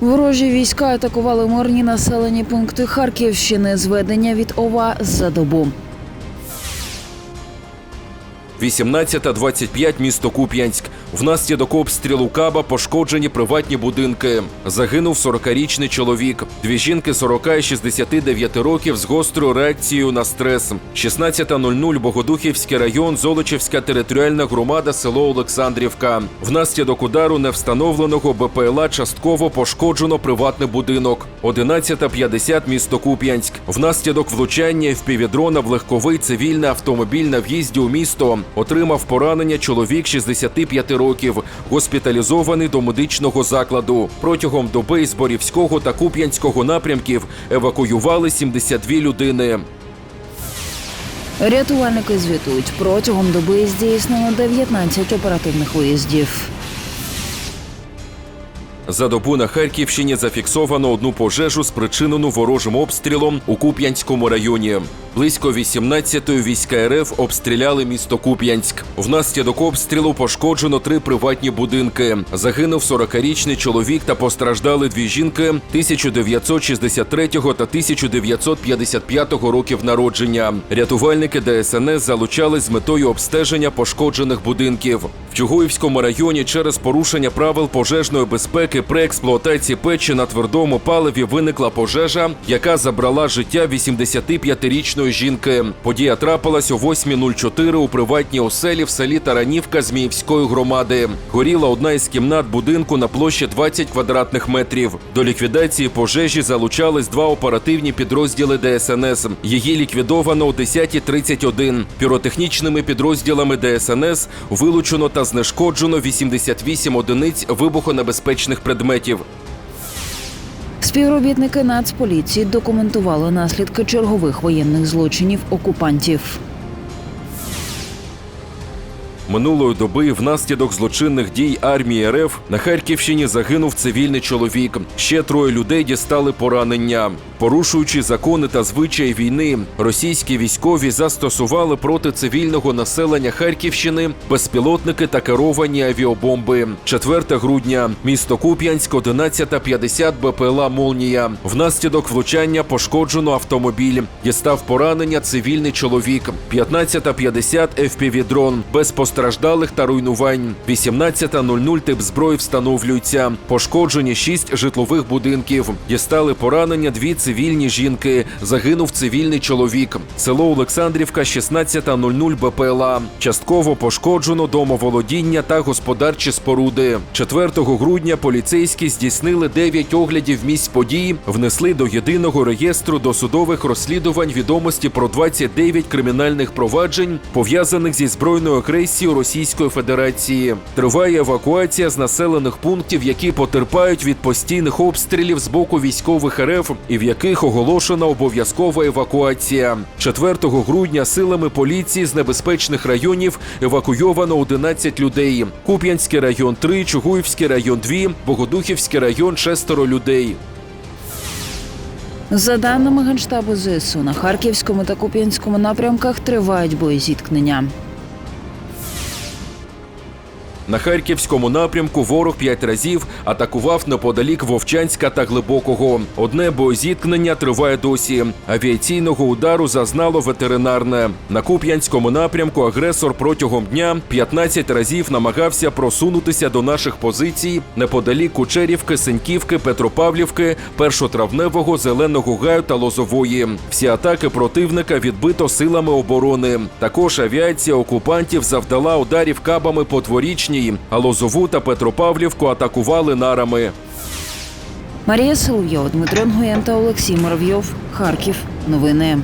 Ворожі війська атакували мирні населені пункти Харківщини. Зведення від ОВА за добу. 18.25 місто Куп'янськ. Внаслідок обстрілу каба пошкоджені приватні будинки. Загинув 40-річний чоловік. Дві жінки 40 і 69 років з гострою реакцією на стрес. 16.00 Богодухівський район, Золочівська територіальна громада, село Олександрівка. Внаслідок удару невстановленого БПЛА частково пошкоджено приватний будинок. 11.50 місто Куп'янськ. Внаслідок влучання впівдрона в легковий цивільний автомобіль на в'їзді у місто отримав поранення чоловік 65 років, госпіталізований до медичного закладу. Протягом доби з Борівського та Куп'янського напрямків евакуювали 72 людини. Рятувальники звітують протягом доби здійснено 19 оперативних виїздів. За добу на Харківщині зафіксовано одну пожежу, спричинену ворожим обстрілом у Куп'янському районі. Близько 18-ї війська РФ обстріляли місто Куп'янськ. Внаслідок обстрілу пошкоджено три приватні будинки. Загинув 40-річний чоловік та постраждали дві жінки 1963 та 1955 років народження. Рятувальники ДСНС залучались з метою обстеження пошкоджених будинків. В Чугуївському районі через порушення правил пожежної безпеки при експлуатації печі на твердому паливі виникла пожежа, яка забрала життя 85-річної жінки. Подія трапилась о 8.04 у приватній оселі в селі Таранівка Зміївської громади. Горіла одна із кімнат будинку на площі 20 квадратних метрів. До ліквідації пожежі залучались два оперативні підрозділи ДСНС. Її ліквідовано о 10.31. Піротехнічними підрозділами ДСНС вилучено та знешкоджено 88 одиниць вибухонебезпечних предметів. Співробітники Нацполіції документували наслідки чергових воєнних злочинів окупантів. Минулої доби внаслідок злочинних дій армії РФ на Харківщині загинув цивільний чоловік. Ще троє людей дістали поранення. Порушуючи закони та звичаї війни, російські військові застосували проти цивільного населення Харківщини безпілотники та керовані авіабомби. 4 грудня, місто Куп'янськ, 11.50 БПЛА Молнія. Внаслідок влучання пошкоджено автомобіль. Дістав поранення цивільний чоловік. 15.50 FPV-дрон без постраждалих та руйнувань. 18.00 тип зброї встановлюється. Пошкоджені 6 житлових будинків. Дістали поранення дві цивільні жінки. Загинув цивільний чоловік. Село Олександрівка, 16.00 БПЛА. Частково пошкоджено домоволодіння та господарчі споруди. 4 грудня поліцейські здійснили 9 оглядів місць події, внесли до єдиного реєстру досудових розслідувань відомості про 29 кримінальних проваджень, пов'язаних зі збройною агресією Російської Федерації. Триває евакуація з населених пунктів, які потерпають від постійних обстрілів з боку військових РФ і в яких оголошена обов'язкова евакуація. 4 грудня силами поліції з небезпечних районів евакуйовано 11 людей. Куп'янський район 3, Чугуївський район 2, Богодухівський район 6 людей. За даними Генштабу ЗСУ, на Харківському та Куп'янському напрямках тривають боєзіткнення. На харківському напрямку ворог п'ять разів атакував неподалік Вовчанська та Глибокого. Одне боєзіткнення триває досі. Авіаційного удару зазнало ветеринарне. На Куп'янському напрямку агресор протягом дня 15 разів намагався просунутися до наших позицій неподалік Кучерівки, Сеньківки, Петропавлівки, Першотравневого, Зеленого Гаю та Лозової. Всі атаки противника відбито силами оборони. Також авіація окупантів завдала ударів кабами по дворічній, а Лозову та Петропавлівку атакували нарами. Марія Соловйова, Дмитро Нгоєн та Олексій Моровйов. Харків. Новини.